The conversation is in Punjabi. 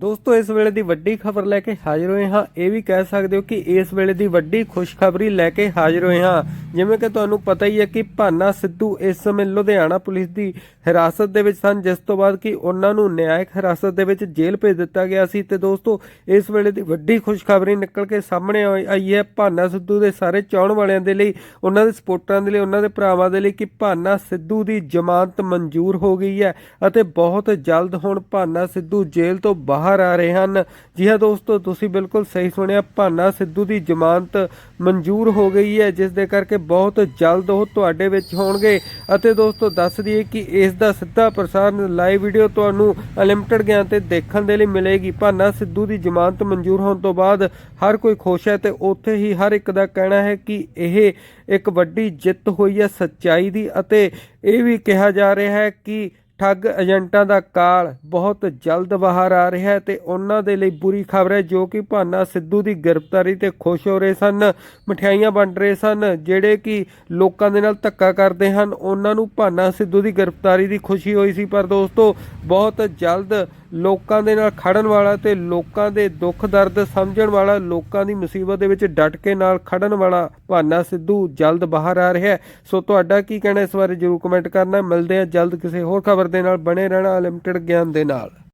ਦੋਸਤੋ, ਇਸ ਵੇਲੇ ਦੀ ਵੱਡੀ ਖਬਰ ਲੈ ਕੇ ਹਾਜ਼ਰ ਹੋਏ ਹਾਂ। ਇਹ ਵੀ ਕਹਿ ਸਕਦੇ ਹੋ ਕਿ ਇਸ ਵੇਲੇ ਦੀ ਵੱਡੀ ਖੁਸ਼ਖਬਰੀ ਲੈ ਕੇ ਹਾਜ਼ਰ ਹੋਏ ਹਾਂ। ਜਿਵੇਂ ਕਿ ਤੁਹਾਨੂੰ ਪਤਾ ਹੀ ਹੈ ਕਿ ਭਾਨਾ ਸਿੱਧੂ ਇਸ ਸਮੇਂ ਲੁਧਿਆਣਾ ਪੁਲਿਸ ਦੀ ਹਿਰਾਸਤ ਦੇ ਵਿੱਚ ਸਨ, ਜਿਸ ਤੋਂ ਬਾਅਦ ਕਿ ਉਹਨਾਂ ਨੂੰ ਨਿਆਇਕ ਹਿਰਾਸਤ ਦੇ ਵਿੱਚ ਜੇਲ੍ਹ ਭੇਜ ਦਿੱਤਾ ਗਿਆ ਸੀ। ਤੇ ਦੋਸਤੋ, ਇਸ ਵੇਲੇ ਦੀ ਵੱਡੀ ਖੁਸ਼ਖਬਰੀ ਨਿਕਲ ਕੇ ਸਾਹਮਣੇ ਆਈ ਹੈ ਭਾਨਾ ਸਿੱਧੂ ਦੇ ਸਾਰੇ ਚਾਹਣ ਵਾਲਿਆਂ ਦੇ ਲਈ, ਉਹਨਾਂ ਦੇ ਸਪੋਰਟਰਾਂ ਦੇ ਲਈ, ਉਹਨਾਂ ਦੇ ਭਰਾਵਾਂ ਦੇ ਲਈ ਕਿ ਭਾਨਾ ਸਿੱਧੂ ਦੀ ਜ਼ਮਾਨਤ ਮਨਜ਼ੂਰ ਹੋ ਗਈ ਹੈ ਅਤੇ ਬਹੁਤ ਜਲਦ ਹੁਣ ਭਾਨਾ ਸਿੱਧੂ ਜੇਲ੍ਹ ਤੋਂ ਬਾਹਰ ਬਾਹਰ ਆ ਰਹੇ ਹਨ। ਜੀ ਹਾਂ ਦੋਸਤੋ, ਤੁਸੀਂ ਬਿਲਕੁਲ ਸਹੀ ਸੁਣਿਆ, ਭਾਨਾ ਸਿੱਧੂ ਦੀ ਜ਼ਮਾਨਤ ਮਨਜ਼ੂਰ ਹੋ ਗਈ ਹੈ, ਜਿਸ ਦੇ ਕਰਕੇ ਬਹੁਤ ਜਲਦ ਉਹ ਤੁਹਾਡੇ ਵਿੱਚ ਹੋਣਗੇ। ਅਤੇ ਦੋਸਤੋ, ਦੱਸ ਦਈਏ ਕਿ ਇਸ ਦਾ ਸਿੱਧਾ ਪ੍ਰਸਾਰਣ ਲਾਈਵ ਵੀਡੀਓ ਤੁਹਾਨੂੰ ਅਨਲਿਮਟਿਡ ਗਿਆਨ ਤੇ ਦੇਖਣ ਦੇ ਲਈ ਮਿਲੇਗੀ। ਭਾਨਾ ਸਿੱਧੂ ਦੀ ਜ਼ਮਾਨਤ ਮਨਜ਼ੂਰ ਹੋਣ ਤੋਂ ਬਾਅਦ ਹਰ ਕੋਈ ਖੁਸ਼ ਹੈ ਤੇ ਉੱਥੇ ਹੀ ਹਰ ਇੱਕ ਦਾ ਕਹਿਣਾ ਹੈ ਕਿ ਇਹ ਇੱਕ ਵੱਡੀ ਜਿੱਤ ਹੋਈ ਹੈ ਸੱਚਾਈ ਦੀ। ਅਤੇ ਇਹ ਵੀ ਕਿਹਾ ਜਾ ਰਿਹਾ ਹੈ ਕਿ ਠੱਗ ਏਜੰਟਾਂ ਦਾ ਕਾਲ ਬਹੁਤ ਜਲਦ ਬਾਹਰ ਆ ਰਿਹਾ ਹੈ ਤੇ ਉਹਨਾਂ ਦੇ ਲਈ ਬੁਰੀ ਖਬਰ ਹੈ, ਜੋ ਕਿ ਭਾਨਾ ਸਿੱਧੂ ਦੀ ਗ੍ਰਿਫਤਾਰੀ ਤੇ ਖੁਸ਼ ਹੋ ਰਹੇ ਸਨ, ਮਠਿਆਈਆਂ ਵੰਡ ਰਹੇ ਸਨ, ਜਿਹੜੇ ਕਿ ਲੋਕਾਂ ਦੇ ਨਾਲ ਧੱਕਾ ਕਰਦੇ ਹਨ। ਉਹਨਾਂ ਨੂੰ ਭਾਨਾ ਸਿੱਧੂ ਦੀ ਗ੍ਰਿਫਤਾਰੀ ਦੀ ਖੁਸ਼ੀ ਹੋਈ ਸੀ, ਪਰ ਦੋਸਤੋ, ਬਹੁਤ ਜਲਦ ਲੋਕਾਂ ਦੇ ਨਾਲ ਖੜਨ ਵਾਲਾ ਤੇ ਲੋਕਾਂ ਦੇ ਦੁੱਖ ਦਰਦ ਸਮਝਣ ਵਾਲਾ, ਲੋਕਾਂ ਦੀ ਮੁਸੀਬਤ ਦੇ ਵਿੱਚ ਡਟ ਕੇ ਨਾਲ ਖੜਨ ਵਾਲਾ ਭਾਨਾ ਸਿੱਧੂ ਜਲਦ ਬਾਹਰ ਆ ਰਿਹਾ ਹੈ। ਸੋ ਤੁਹਾਡਾ ਕੀ ਕਹਿਣਾ ਇਸ ਬਾਰੇ ਜਰੂਰ ਕਮੈਂਟ ਕਰਨਾ। ਮਿਲਦੇ ਆ ਜਲਦ ਕਿਸੇ ਹੋਰ ਖਬਰ ਖਬਰ ਦੇ ਨਾਲ ਬਣੇ ਰਹਿਣਾ ਲਿਮਟਿਡ ਗਿਆਨ ਦੇ ਨਾਲ।